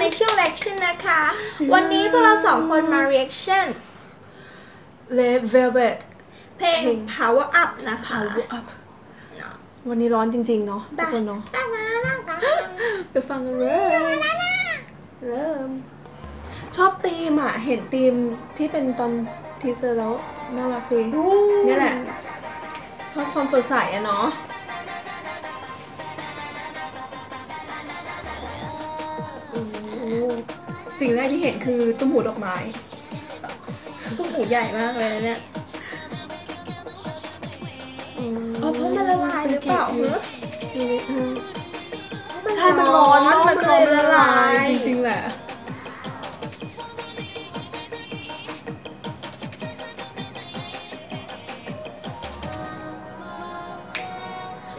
Financial Reaction นะคะ วันนี้พวกเราสองคนมา reaction Red Velvet เพลงเพลง Power Up นะคะ Power Up วันนี้ร้อนจริง ๆ เนาะทุกคนเนาะบ้าบ้าบ้าบ้าไปฟังกันเลยเริ่ม ชอบธีมอะ เห็นธีมที่เป็นตอนทีเซอร์แล้วน่ารักดีนี่แหละ ชอบความสดใสอะเนาะ สิ่งแรกที่เห็นคือตุ้มหูดอกไม้ตุ้มหูใหญ่มากเลยนะเนี่ยอ๋อเพราะมันละลายหรือเปล่ามีเหรอมีอืมใช่มันร้อนมันก็เลยละลายจริงๆแหละ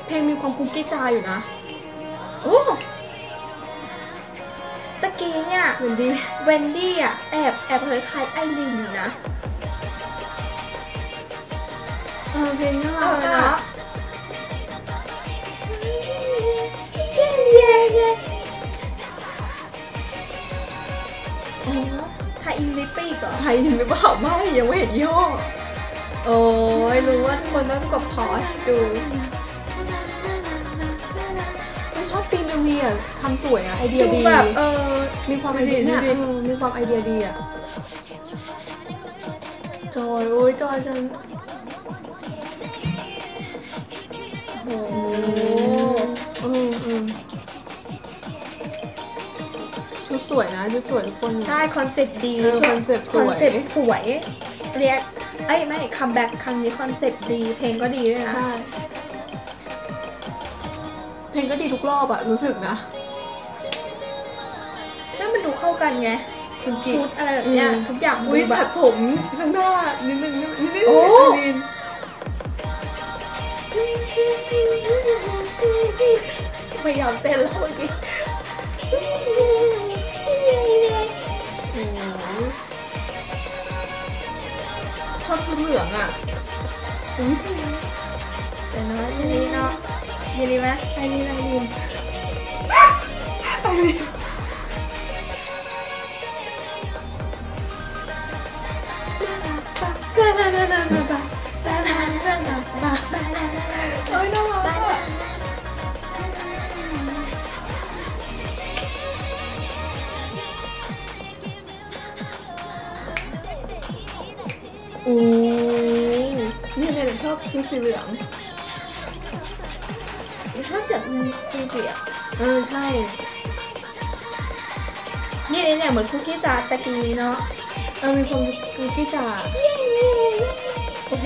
เพลงมีความคุกกี้จาอยู่นะ โอ้ ตะกี้เนี่ย เหมือนดีเวนดี้อะแอบแอบคล้ายๆไอรินอยู่นะเออเพลงน่าเอรัอกเนาะอะอ๋อไทยอินลิปปีกเหรอไทยหรือเปล่าไม่ยังไม่เห็นยี่ห้อโอ้ยรู้ว่าทุกคนต้องกดพอชดู วีอะทำสวยอะไอเดียดูดีแบบเออมีความไอเดียดูดิเนี่ยดูดิเออมีความไอเดียดีอะจอยโอ้ยจอยจังโอ้โหอืมอืมชุดสวยนะชุดสวยทุกคน ใช่ คอนเซ็ปต์ดีเออช่วงคอนเซ็ปต์สคอนวยเซ็ปต์สวย เรียกเอ้ยไม่คัมแบ็กครั้งนี้คอนเซ็ปต์ดี เพลงก็ดีด้วยนะ ใช่ เพลงก็ดีทุกรอบอะรู้สึกนะแล้วมันดูเข้ากันไงซิงกิชุดอะไรแบบเนี้ยอืมทุกอย่างอุ้ยดูแบตับดผมข้างหน้านิดนึงนิดนึงนิดนึงโอ้ไอรีนพยายามเต้นแล้วเมื่อกี้โอ้โหชอบชุดเหลืองอะอุ้ยสวยเดี๋ยวนะยีรีเนาะ ยินดีไหมไอรีนไอรีนไอรีนโอ้ยน่ารักอะอู้นี่เนี่ยชอบชุดสีเหลือง ชอบเสียงซีเกียเออใช่ นี่เนี่ยเหมือนคุกกี้จาร์ตะกี้เนาะเออมีความคุกกี้จ่าโอ้โห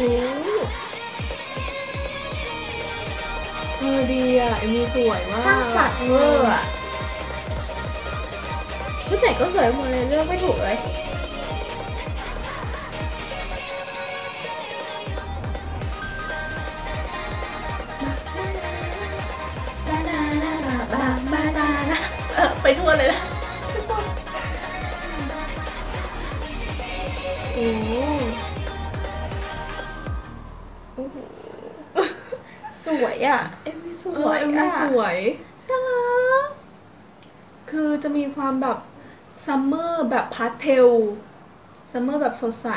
เออดีอะเอ็มวีสวยมากสร้างสรรค์เวอร์อะชุดไหนก็สวยหมดเลยเลือกไม่ถูกเลย ไปทั่วเลยนะโอ้โหโอ้โหสวยอะ เอ็มวีสเอวอยเอ็มวีอะสวยน่ารักคือจะมีความแบบซัมเมอร์แบบพาสเทลซัมเมอร์แบบสดใส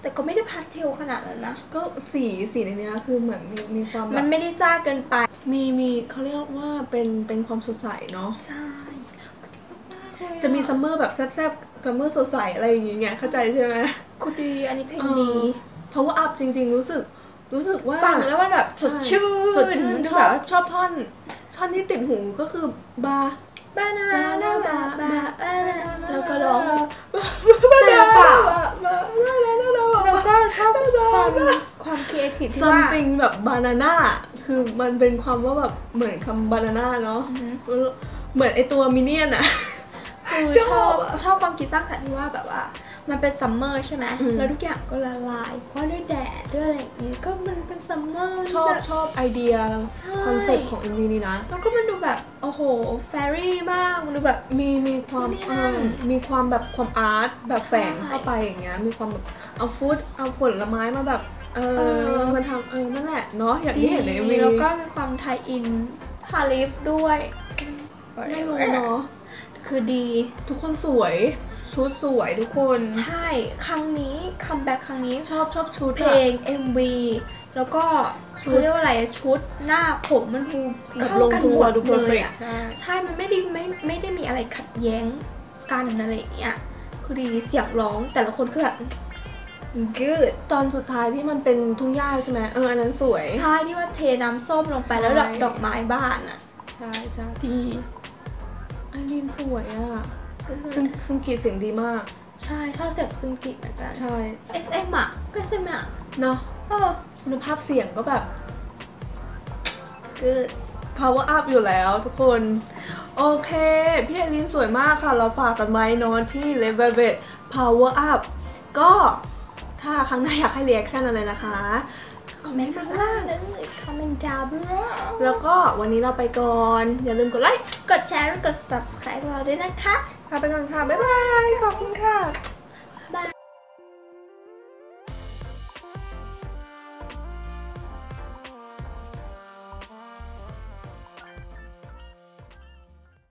แต่ก็ไม่ได้พาสเทลขนาดนั้นนะ ก็สีสีในเนี้ยคือเหมือนมีมีความแบมันบไม่ได้จ้าเกินไป มีมีเขาเรียกว่าเป็นเป็นความสดใสเนาะใช่ จะมีซัมเมอร์แบบแซ่บๆซัมเมอร์สดใสอะไรอย่างเงี้ยเข้าใจใช่ไหมคุณดีอันนี้เพลงเออดีเพราะว่าอัพจริง ๆ รู้สึกรู้สึกว่าฟังแล้วมันแบบสดชื่นสดชื่นดูชแบอบบชอบท่อนท่อนที่ติดหูก็คือบาบานานาบาบาบานาแล้วก็ร้องบาแต่เปล่าบาบาบาบาแล้วก็ชอบความความครีเอทีฟที่ว่า something แบบบานาน่าคือมันเป็นความว่าแบบเหมือนคำบานาน่าเนาะอือฮึเหมือนไอตัวมินเนี่ยนอะ คือชชออบบอะชอบความคิดสร้างสรรค์ที่ว่าแบบว่า มันเป็นซัมเมอร์ใช่ไหมอืมแล้วทุกอย่างก็ละลาย เพราะด้วยแดดด้วยอะไรอย่างงี้ก็มันเป็นซัมเมอร์ชอบชอบไอเดียใช่คอนเซ็ปต์ของ MV นี้นะ แล้วก็มันดูแบบโอ้โหแฟรี่มากมันดูแบบมีมีความนี่เอนั่นอมีความแบบความอาร์ตแบบแฝงใช่เข้าไปอย่างเงี้ยมีความแบบเอาฟูดเอาผลไม้มาแบบเอเอออมันทำเออนั่นแหละเนาะอย่างที่เห็นใน MV แล้วก็มีความไทยอินฮาลิฟด้วยไม่รู้เนาะท คือดีทุกคนสวยชุดสวยทุกคน ใช่ ครั้งนี้คัมแบ็กครั้งนี้ชอบชอบชุดเพลง MV แล้วก็ชุดเขาเรียกว่าอะไรอะชุดหน้าผมมันดูแบบเข้าลงกันตัหวมดดูเพอร์เลเฟยกอะใช่ใช่มันไม่ได้ไม่ไม่ได้มีอะไรขัดแย้งกันอะไรอย่างเงี้ยคือดีเสียงร้องแต่ละคนคือแบบ good ตอนสุดท้ายที่มันเป็นทุ่งหญ้าใช่ไหมเอออันนั้นสวยใช่ที่ว่าเทน้ำส้มลงไปใช่แล้วดอกดอกไม้บ้านอะ ใช่ใช่ดี ไอรีนสวยอะ ซึ่งซึ่งกรีดเสียงดีมาก ใช่ชอบเสียงซึงกิเหมือนกัน ใช่ SM อะก็ SM อะเนาะเออคุณภาพเสียงก็แบบ good power up อยู่แล้วทุกคน โอเค พี่ไอรินสวยมากค่ะ เราฝากกันไว้เนอนที่ l e v e l e t power up ก็ถ้าครั้งหน้าอยากให้ reaction อะไรนะคะ คอมเมนต์มาล่างเลยคอมเมนต์ดาวน์แล้วก็วันนี้เราไปก่อน อย่าลืมกดไลค์ กดแชร์และกด subscribe เราด้วยนะคะลาไปก่อนค่ะ บ๊ายบายขอบคุณค่ะ